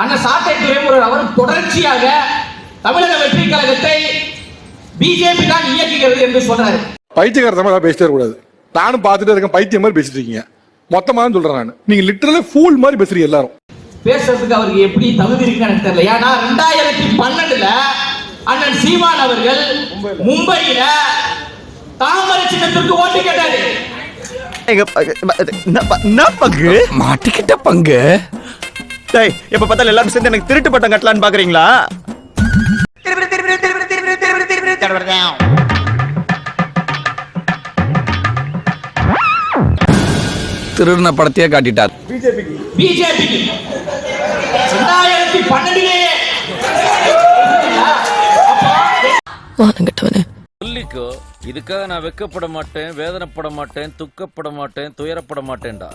அண்ணன் சாட்டை துறைமுருகன் அவர் தொடர்ச்சியாக தமிழக வெற்றி கழகத்தை பிஜேபி தான் இயக்குகிறது என்று சொல்றாரு. பைத்தியக்காரத்தமா ஏதாவது பேசிட்டே கூடாது நானும் பார்த்துட்டே இருக்கேன் பைத்தியம் மாதிரி பேசிட்டு இருக்கீங்க. மொத்தமா தான் சொல்றேன் நான். நீங்க லிட்டரலி ஃபூல் மாதிரி பேசுறீங்க எல்லாரும். பேசுறதுக்கு அவருக்கு எப்படி தகுதி இருக்குன்னு எனக்கு தெரியல. ஏன்னா ரெண்டாயிரத்தி பன்னெண்டுல அண்ணன் சீமான் அவர்கள் மும்பையில தாமரை சின்னத்திற்கு ஓட்டு கேட்டாரு. என்ன பங்கு? மாட்டிக்கிட்ட பங்கு? டேய் எப்ப பார்த்தாலும் எல்லாரும் சேர்ந்து எனக்கு திருட்டு பட்டம் கட்டலான்னு பாக்குறீங்களா? திருடின படத்தையே காட்டிட்டார். சொல்லிக்கோ இதுக்காக நான் வெக்கப்பட மாட்டேன் வேதனைப்பட மாட்டேன் துக்கப்பட மாட்டேன் துயரப்பட மாட்டேன்டா.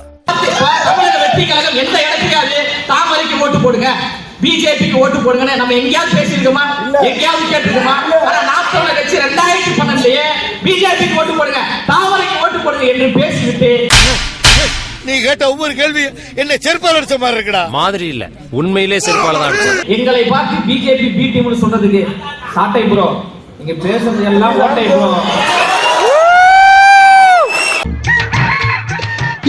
தமிழக வெற்றி கழகம் எந்த இடத்துக்காவது தாமரைக்கு ஓட்டு போடுங்க. பிஜேபிக்கு ஓட்டு போடுங்கன்னு நம்ம எங்கேயாவது பேசியிருக்கோமா? எங்கேயாவது கேட்டிருக்கோமா? ஆனா தமிழர் கட்சி ரெண்டாயிரத்தி பன்னெண்டுலயே பிஜேபிக்கு ஓட்டு போடுங்க. தாமரைக்கு ஓட்டு போடுங்க என்று பேசிவிட்டு. நீ கேட்ட ஒவ்வொரு கேள்வி என்ன செருப்பால் அடிச்ச மாதிரி இருக்குடா. மாதிரி இல்ல. உண்மையிலே செருப்பால தான் அடிச்சது எங்களை பார்த்து பிஜேபி பி டீம்னு சொல்றதுக்கு சாட்டை ப்ரோ நீங்க பேசுறது எல்லாம் ஓட்டை ப்ரோ.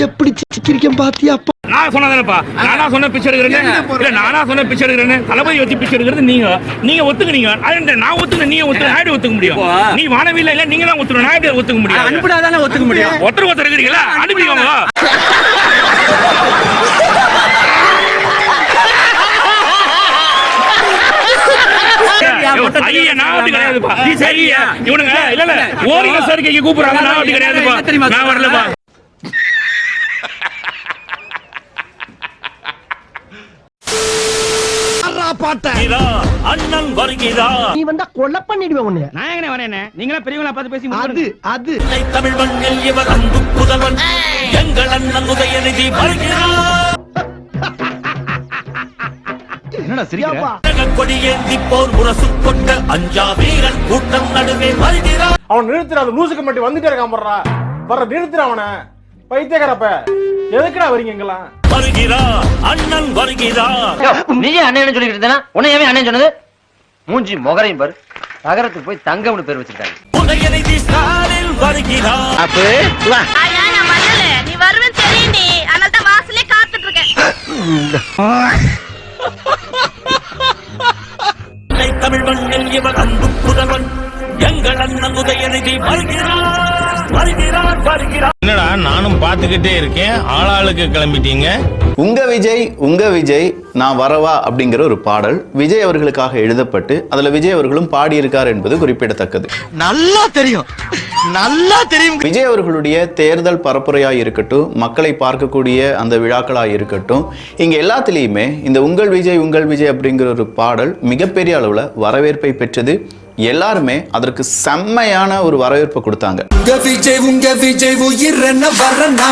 எப்படி சிக்கிரிக்கம் பாத்தியா நான் சொன்னதானப்பா நானா சொன்ன பிச்சை எடுக்கிறேன்னு? இல்ல நானா சொன்ன பிச்சை எடுக்கிறேன்னு? தளபதி வச்சு பிச்சை எடுக்கிறது நீங்க. நீங்க ஒத்துக்குனீங்க. அது நான் ஒத்துக்க நீங்க ஒத்துக்க நான் ஒத்துக்க முடியும். நீ வானவில்லை இல்ல நீங்க தான் ஒத்துக்கணும் நான் எப்படி ஒத்துக்க முடியும் அனுப்பினாதானே ஒத்துக்க முடியும். ஒருத்தர் ஒருத்தர் இருக்கிறீங்களா? அனுப்பிக்கோங்க. ஐயா நான் அப்படி கிடையாதுப்பா. நீ சரியா? இவனுங்க இல்ல இல்ல ஓரின சரிக்கைக்கு கூப்பிடுறாங்க. நான் அப்படி கிடையாதுப்பா. நான் வரலப்பா. அண்ணன் வருகிறார் நீ வந்தா கொலை பண்ணிடுவேன் உன்னைய. நான் எங்க வரேன் நீங்களா பெரியவங்களா பார்த்து பேசி அது அது. தமிழ் மண்ணில் இவர் அன்பு புதல்வன். எங்கள் அண்ணன் உதயநிதி வருகிறார் என்னடா சிரிக்கிற? கொடியேந்தி போர் முரசு கொண்ட அஞ்சா வீரன் கூட்டம் நடுவே வருகிறார் அவன் நிறுத்துற அந்த லூசுக்கு மட்டும் வந்துட்டே இருக்கான் போடுறா வர்ற நிறுத்துற அவனை. பைத்தியக்காரப்ப. எதுக்குடா வரீங்க எங்கெல்லாம் வருகிறார் அண்ணன் வருகிறார் நீயே அண்ணன் சொல்லிட்டு இருந்தா உன்னையவே அண்ணன் சொன்னது? மூஞ்சி முகரையும் பாரு. நகரத்துக்கு போய் தங்கம்னு பேர் வச்சிருக்காங்க உதயநிதி ஸ்டாலின் வருகிறார் அப்ப நீ வருவேன்னு தெரியும் நீ அதனால தான் வாசலே காத்துட்டு இருக்கேன் தமிழ் மண்ணில் இவர் அன்பு புதல்வன் எங்கள் அண்ணன் உதயநிதி வருகிறார் வருகிறார் வருகிறார் என்னடா நானும் பாத்துக்கிட்டே இருக்கேன். ஆளாளுக்கு கிளம்பிட்டீங்க. உங்க விஜய் உங்க விஜய் நான் வரவா அப்படிங்கிற ஒரு பாடல் விஜய் அவர்களுக்காக எழுதப்பட்டு அதுல விஜய் அவர்களும் பாடியிருக்கார் என்பது குறிப்பிடத்தக்கது. நல்லா தெரியும். நல்லா தெரியும். விஜய் அவர்களுடைய தேர்தல் பரப்புரையா இருக்கட்டும் மக்களை பார்க்கக்கூடிய அந்த விழாக்களா இருக்கட்டும் இங்க எல்லாத்துலேயுமே இந்த உங்கள் விஜய் உங்கள் விஜய் அப்படிங்கிற ஒரு பாடல் மிகப்பெரிய அளவுல வரவேற்பை பெற்றது. எல்லாருமே அதற்கு செம்மையான ஒரு வரவேற்பை கொடுத்தாங்க. உங்க விஜய் உங்க விஜய் உயிர் என்ன வரனா?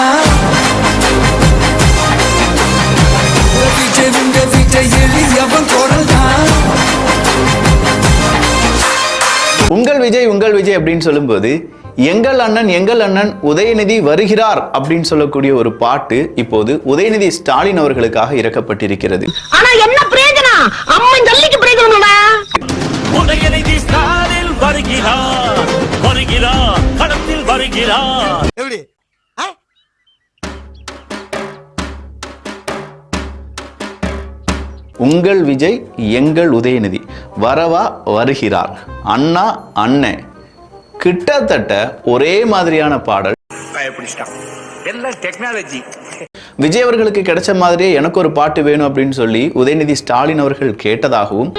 உங்க விஜய் உங்க விஜய் எளியவன் குரல் தான் உங்கள் விஜய் உங்கள் விஜய் அப்படின்னு சொல்லும்போது எங்கள் அண்ணன் எங்கள் அண்ணன் உதயநிதி வருகிறார் அப்படின்னு சொல்லக்கூடிய ஒரு பாட்டு இப்போது உதயநிதி ஸ்டாலின் அவர்களுக்காக இறக்கப்பட்டிருக்கிறது. ஆனா என்ன பிரயோஜனம்? அம்மா ஜல்லிக்கு பிரயோஜனம் ஸ்டாலின் வருகிறார் வருகிறார் களத்தில் வருகிறார் எப்படி? உங்கள் விஜய் எங்கள் உதயநிதி வரவா வருகிறார். அண்ணா அண்ணன் கிட்டத்தட்ட ஒரே மாதிரியான பாடல். எல்லாம் டெக்னாலஜி விஜய் அவர்களுக்கு கிடைச்ச மாதிரியே எனக்கு ஒரு பாட்டு வேணும் அப்படின்னு சொல்லி உதயநிதி ஸ்டாலின் அவர்கள் கேட்டதாகவும்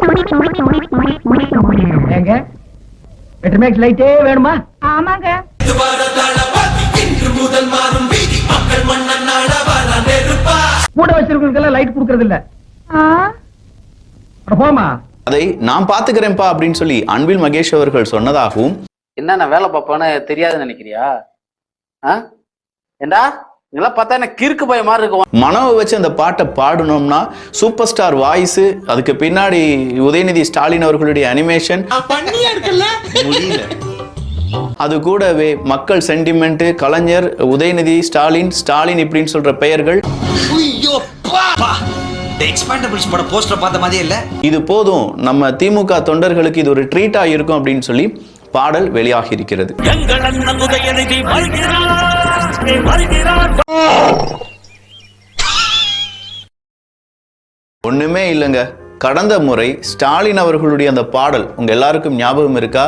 வேணுமா? ஆமாங்க. கூட வச்சிருக்கிறதுக்கெல்லாம் லைட் கொடுக்கறது இல்ல அட போமா அதை நான் பாத்துக்கிறேன்ப்பா அப்படின்னு சொல்லி அன்பில் மகேஷ் அவர்கள் சொன்னதாகவும் என்ன நான் வேலை பார்ப்பான்னு தெரியாதுன்னு நினைக்கிறியா? ஏண்டா? இதெல்லாம் பார்த்தா எனக்கு கிறுக்கு பய மாதிரி இருக்கும் மனவை வச்சு அந்த பாட்டை பாடணும்னா சூப்பர் ஸ்டார் வாய்ஸ் அதுக்கு பின்னாடி உதயநிதி ஸ்டாலின் அவர்களுடைய அனிமேஷன். முடியல. அது கூடவே மக்கள் சென்டிமெண்ட் கலைஞர் உதயநிதி ஸ்டாலின் ஸ்டாலின் இப்படின்னு சொல்ற பெயர்கள். எக்ஸ்பாண்டபிள்ஸ் பட போஸ்டர் பார்த்த மாதிரியே இல்ல? இது போதும். நம்ம திமுக தொண்டர்களுக்கு இது ஒரு ட்ரீட்டா இருக்கும் அப்படின்னு சொல்லி பாடல் வெளியாகி இருக்கிறது. வருகிறார் வருகிறார் ஒண்ணுமே இல்லைங்க கடந்த முறை ஸ்டாலின் அவர்களுடைய அந்த பாடல் உங்க எல்லாருக்கும் ஞாபகம் இருக்கா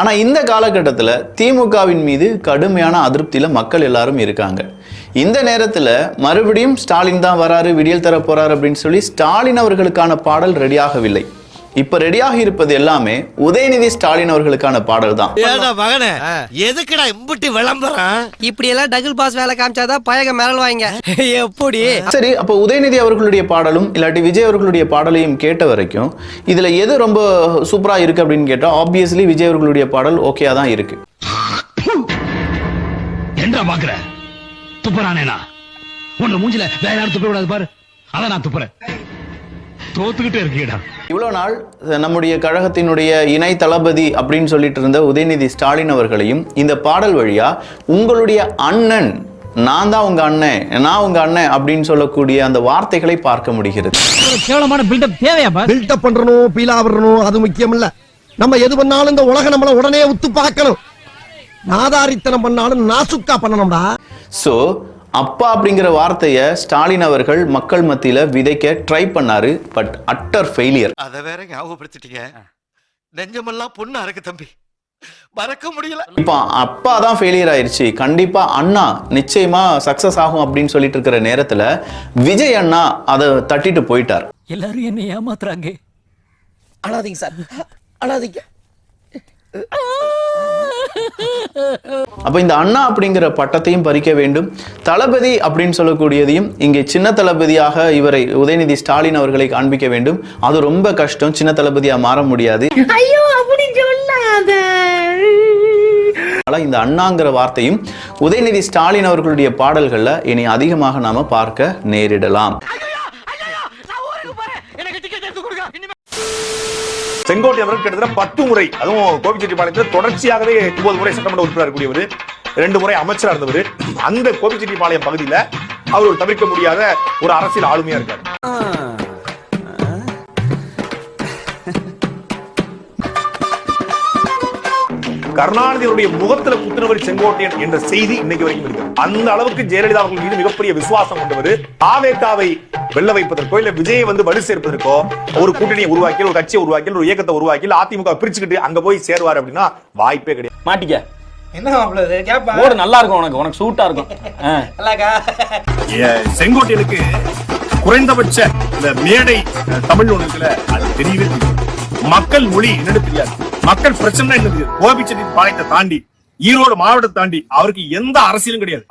ஆனால் இந்த காலகட்டத்தில் திமுகவின் மீது கடுமையான அதிருப்தியில் மக்கள் எல்லாரும் இருக்காங்க. இந்த நேரத்தில் மறுபடியும் ஸ்டாலின் தான் வராரு விடியல் தர போறாரு அப்படின்னு சொல்லி ஸ்டாலின் அவர்களுக்கான பாடல் ரெடியாகவில்லை இப்ப ரெடியாகி இருப்பது எல்லாமே உதயநிதி ஸ்டாலின் அவர்களுக்கான பாடல் தான் ஏடா மகனே எதுக்குடா இம்புட்டி விளம்பரம்? இப்படி எல்லாம் டபுள் பாஸ் வேலை காமிச்சாதான் பயக மேரல் வாங்க. எப்படி? சரி அப்போ உதயநிதி அவர்களுடைய பாடலும் இல்லாட்டி விஜய் அவர்களுடைய பாடலையும் கேட்ட வரைக்கும் இதுல எது ரொம்ப சூப்பரா இருக்கு அப்படின்னு கேட்டா ஆப்வியஸ்லி விஜய் அவர்களுடைய பாடல் ஓகேயா தான் இருக்கு. என்ன பாக்குற? துப்புறானேனா உன்ன மூஞ்சில வேற யாரும் துப்ப விடாது பாரு. அதான் நான் துப்புறேன். தோத்துக்கிட்டே இருக்கீடா இவ்வளோ நாள் நம்முடைய கழகத்தினுடைய இணை தளபதி அப்படின்னு சொல்லிட்டு இருந்த உதயநிதி ஸ்டாலின் அவர்களையும் இந்த பாடல் வழியா உங்களுடைய அண்ணன் நான் தான் உங்க அண்ணன் நான் உங்க அண்ணன் அப்படின்னு சொல்லக்கூடிய அந்த வார்த்தைகளை பார்க்க முடிகிறது. கேவலமான பில்டப் தேவையா பில்டப் பண்றணும் பீலா வரணும் அது முக்கியம் இல்ல நம்ம எது பண்ணாலும் இந்த உலகம் நம்மள உடனே உத்து பார்க்கணும். நாதாரித்தனம் பண்ணாலும் நாசுக்கா பண்ணணும்டா. ஸோ அப்பா அப்படிங்கிற வார்த்தையை ஸ்டாலின் அவர்கள் மக்கள் மத்தியில விதைக்க ட்ரை பண்ணாரு பட் அட்டர் ஃபெயிலியர் அத வேற ஞாபகப்படுத்திட்டீங்க. நெஞ்சமெல்லாம் பொண்ணா இருக்கு தம்பி. மறக்க முடியல. இப்போ அப்பா தான் ஃபெயிலியர் ஆயிருச்சு. கண்டிப்பா அண்ணா நிச்சயமா சக்சஸ் ஆகும் அப்படின்னு சொல்லிட்டு இருக்கிற நேரத்துல விஜய் அண்ணா அதை தட்டிட்டு போயிட்டார். எல்லாரும் என்ன ஏமாத்துறாங்க. அழாதீங்க சார். அழாதீங்க. அப்ப இந்த அண்ணா அப்படிங்கிற பட்டத்தையும் பறிக்க வேண்டும். தளபதி அப்படின்னு சொல்லக்கூடியதையும் இங்கே சின்ன தளபதியாக இவரை உதயநிதி ஸ்டாலின் அவர்களை காண்பிக்க வேண்டும். அது ரொம்ப கஷ்டம் சின்ன தளபதியா மாற முடியாது. ஐயோ அப்படி சொல்லாத. இந்த அண்ணாங்கிற வார்த்தையும் உதயநிதி ஸ்டாலின் அவர்களுடைய பாடல்கள்ல இனி அதிகமாக நாம பார்க்க நேரிடலாம். செங்கோட்டை அவர்கள் கிட்டத்தட்ட பத்து முறை அதுவும் கோபிச்செட்டிப்பாளையத்தில் தொடர்ச்சியாகவே ஒன்பது முறை சட்டமன்ற உறுப்பினர் கூடியவர் ரெண்டு முறை அமைச்சராக இருந்தவர். அந்த கோபிச்செட்டிப்பாளையம் பகுதியில அவர் ஒரு தவிர்க்க முடியாத ஒரு அரசியல் ஆளுமையா இருக்காரு. கருணாநிதியுடைய முகத்துல குத்துனவர் செங்கோட்டையன் என்ற செய்தி இன்னைக்கு வரைக்கும் இருக்கு. அந்த அளவுக்கு ஜெயலலிதா அவர்கள் மீது மிகப்பெரிய விசுவாசம் கொண்டவர். ஆவேக்காவை வெல்ல வைப்பதற்கோ இல்ல விஜயை வந்து வலு சேர்ப்பதற்கோ ஒரு கூட்டணியை உருவாக்கி ஒரு கட்சியை உருவாக்கி ஒரு இயக்கத்தை உருவாக்கி இல்ல அதிமுக பிரிச்சுக்கிட்டு அங்க போய் சேருவார் அப்படின்னா வாய்ப்பே கிடையாது. மாட்டிக்க. என்ன நல்லா இருக்கும் உனக்கு. உனக்கு சூட்டா இருக்கும். செங்கோட்டையனுக்கு குறைந்தபட்ச இந்த மேடை தமிழ் ஒண்ணு இருக்குல்ல அது தெரியவே மக்கள் மொழி என்னன்னு தெரியாது. மக்கள் பிரச்சனை என்ன தெரியாது. கோபிச்செட்டி பாளையத்தை தாண்டி ஈரோடு மாவட்டத்தை தாண்டி அவருக்கு எந்த அரசியலும் கிடையாது.